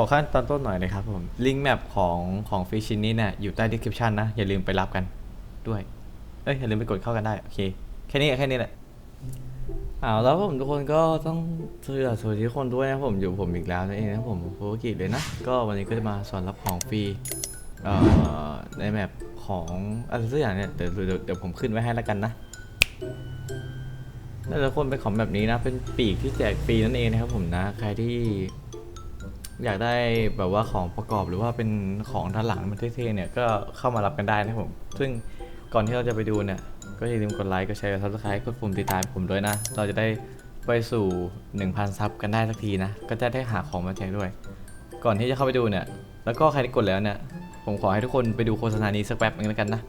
ขอขั้นตอนต้นหน่อยนะครับผม ลิงก์แมปของของฟรีชิ้นนี้เนี่ยอยู่ใต้ description นะ อย่าลืมไปรับกันด้วย เอ้ย อย่าลืมไปกดเข้ากันได้ โอเค แค่นี้แค่นี้แหละอ้าวแล้วผมทุกคนก็ต้องสวัสดีทุกคนด้วยนะผมอยู่ผมอีกแล้วนั่นเองนะผมโฟกิเลยนะ ก็วันนี้ก็จะมาสอนรับของฟรีเอ่อในแมปของอะไรสักอย่างเนี่ยเดี๋ยวเดี๋ยวเดี๋ยวผมขึ้นไว้ให้แล้วกันนะแต่ละคนเป็นของแบบนี้นะ เป็นปีกที่แจกฟรีนั่นเองนะครับผมนะ ใครที่ อยากได้แบบว่าของประกอบหรือว่าเป็นของด้านหลังมันเท่ๆเนี่ยก็เข้ามารับกันได้นะครับผมซึ่งก่อนที่เราจะไปดูเนี่ยก็อย่าลืมกดไลค์กดแชร์กดซับสไครต์กดปุ่มติดตามผมด้วยนะ เราจะได้ไปสู่ 1,000 ซับกันได้สักทีนะ ก็จะได้หาของมาแจกด้วย ก่อนที่จะเข้าไปดูเนี่ย แล้วก็ใครที่กดแล้วเนี่ย ผมขอให้ทุกคนไปดูโฆษณานี้สักแป๊บนึงแล้วกันนะ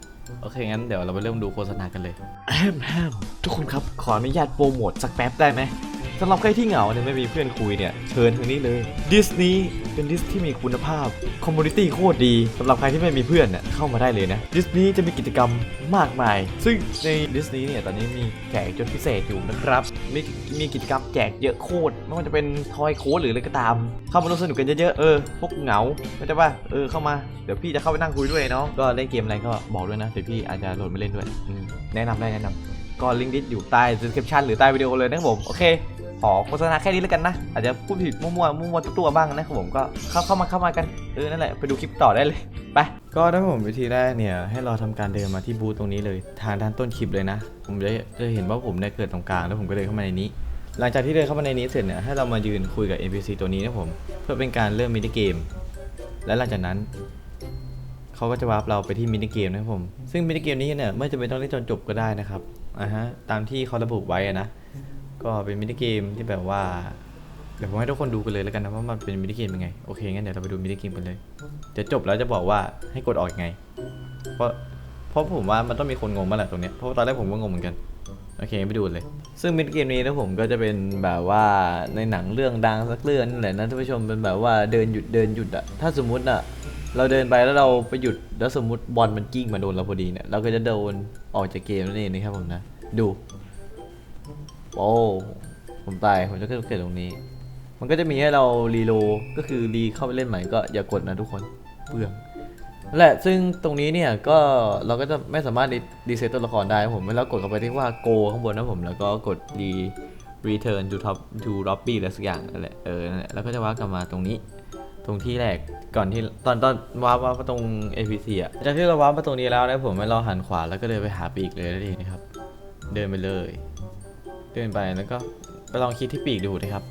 โอเค งั้นเดี๋ยวเราไปเริ่มดูโฆษณากันเลย แฮมแฮมทุกคนครับ ขออนุญาตโปรโมทสักแป๊บได้ไหม สำหรับใครที่เหงาเนี่ยไม่มีเพื่อนคุยเนี่ยเชิญทางนี้เลยดิสนีย์เป็นดิสที่มีคุณภาพคอมมูนิตี้โคตรดีสำหรับใครที่ไม่มีเพื่อนเนี่ยเข้ามาได้เลยนะดิสนีย์จะมีกิจกรรมมากมาย ซึ่งในดิสนีย์เนี่ยตอนนี้มีแจกจนพิเศษอยู่นะครับมีมีกิจกรรมแจกเยอะโคตรไม่ว่าจะเป็นทอยโค้ดหรืออะไรก็ตาม เข้ามาร่วมสนุกกันเยอะๆเออพวกเหงาเข้าใจป่ะเออเข้ามาเดี๋ยวพี่จะเข้าไปนั่งคุยด้วยเนาะก็เล่นเกมอะไรก็บอกด้วยนะเดี๋ยวพี่อาจจะโหลดมาเล่นด้วยแนะนำได้แนะนำก็ลิงก์ดิสอยู่ใต้ description หรือใต้วิดีโอเลยนะครับผมโอเค ขอโฆษณาแค่นี้แล้วกันนะ อาจจะพูดผิดมั่วๆมั่วๆตัวๆบ้างนะครับผมก็เข้าเข้ามาเข้ามากันเออนั่นแหละไปดูคลิปต่อได้เลยไปก็ถ้าผมวิธีแรกเนี่ยให้เราทำการเดินมาที่บูธตรงนี้เลยทางด้านต้นคลิปเลยนะ ผมจะจะเห็นว่าผมได้เกิดตรงกลางแล้วผมก็เดินเข้ามาในนี้ หลังจากที่เดินเข้ามาในนี้เสร็จเนี่ยให้เรามายืนคุยกับ NPC ตัวนี้นะผมเพื่อเป็นการเริ่มมินิเกม และหลังจากนั้นเขาก็จะวาร์ปเราไปที่มินิเกมนะครับผมซึ่งมินิเกมนี้เนี่ยไม่จำเป็นต้องเล่นจนจบก็ได้นะครับอ่าฮะตามที่เขาระบุไว้นะ ก็เป็นมินิเกมที่แบบว่าเดี๋ยวผมให้ทุกคนดูกันเลยแล้วกันนะว่ามันเป็นมินิเกมยังไงโอเคงั้นเดี๋ยวเราไปดูมินิเกมกันเลยเดี๋ยวจบแล้วจะบอกว่าให้กดออกยังไง เพราะเพราะผมว่ามันต้องมีคนงงมาแหละตรงเนี้ยเพราะตอนแรกผมก็งงเหมือนกันโอเคไปดูเลย ซึ่งมินิเกมนี้นะผมก็จะเป็นแบบว่าในหนังเรื่องดังสักเรื่องนั่นแหละนะท่านผู้ชมเป็นแบบว่าเดินหยุดเดินหยุดอะถ้าสมมุติอะเราเดินไปแล้วเราไปหยุดแล้วสมมติบอลมันกิ้งมาโดนเราพอดีเนี่ยเราก็จะโดนออกจากเกมนั่นเองนะครับผมนะดู โอ้ผมตาย ผมจะเกิดตรงนี้ มันก็จะมีให้เรารีโลก็คือรีเข้าไปเล่นใหม่ก็อย่ากดนะทุกคนเปลืองแหละซึ่งตรงนี้เนี่ยก็เราก็จะไม่สามารถรีเซตตัวละครได้ผมแล้วกดเข้าไปที่ว่า go ข้างบนนะผมแล้วก็กด re return to top to lobby อะไรสักอย่างนั่นแหละเออและแล้วก็จะว่ากลับมาตรงนี้ ตรงที่แรกก่อนที่ตอนตอนว้าร์ปมาตรง APC อะจากที่เราว้ามาตรงนี้แล้วนะผมให้เราหันขวาแล้วก็เดินไปหาปีกเลยนั่นเองนะครับ เดินไปเลย เดินไปแล้วก็ไปลองคลิกที่ปีกดูนะครับ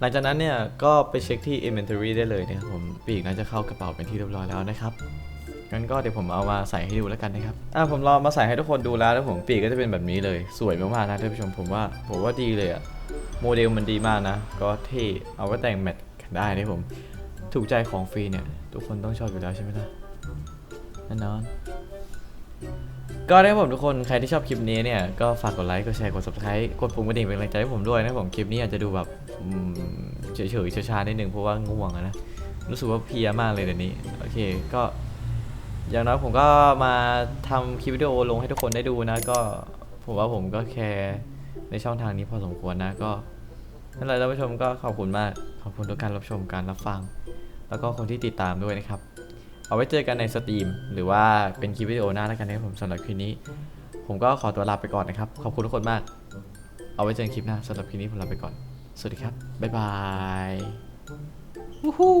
หลังจากนั้นเนี่ยก็ไปเช็คที่ inventory ได้เลยนะครับผมปีกน่าจะเข้ากระเป๋าเป็นที่เรียบร้อยแล้วนะครับงั้นก็เดี๋ยวผมเอามาใส่ให้ดูแล้วกันนะครับอะผมลองมาใส่ให้ทุกคนดูแล้วแล้วผมปีกก็จะเป็นแบบนี้เลย สวยมากๆนะท่านผู้ชมผมว่าผมว่าดีเลยอะโมเดลมันดีมากนะ ก็เท่เอาไว้แต่งแมทกันได้นะผม ถูกใจของฟรีเนี่ย ทุกคนต้องชอบอยู่แล้วใช่ไหมล่ะแน่นอน ก็ได้ผมทุกคนใครที่ชอบคลิปนี้เนี่ยก็ฝากกดไลค์กดแชร์กด subscribe กดปุ่มกระดิ่งเป็นกำลังใจให้ผมด้วยนะผมคลิปนี้อาจจะดูแบบอืมเฉยๆช้าๆนิดนึงเพราะว่าง่วงนะรู้สึกว่าเพียมากเลยเดี๋ยวนี้โอเคก็ อย่างน้อยผมก็มาทำคลิปวิดีโอลงให้ทุกคนได้ดูนะ ก็ผมว่าผมก็แคร์ในช่องทางนี้พอสมควรนะก็นั่นแหละท่านผู้ชมก็ขอบคุณมากขอบคุณทุกการรับชมการรับฟัง แล้วก็คนที่ติดตามด้วยนะครับ เอาไว้เจอกันในสตรีม หรือว่าเป็นคลิปวิดีโอหน้าแล้วกันนะครับผมสำหรับคลิปนี้ ผมก็ขอตัวลาไปก่อนนะครับ ขอบคุณทุกคนมาก เอาไว้เจอกันคลิปหน้าสำหรับคลิปนี้ผมลาไปก่อน สวัสดีครับ บ๊ายบายวู้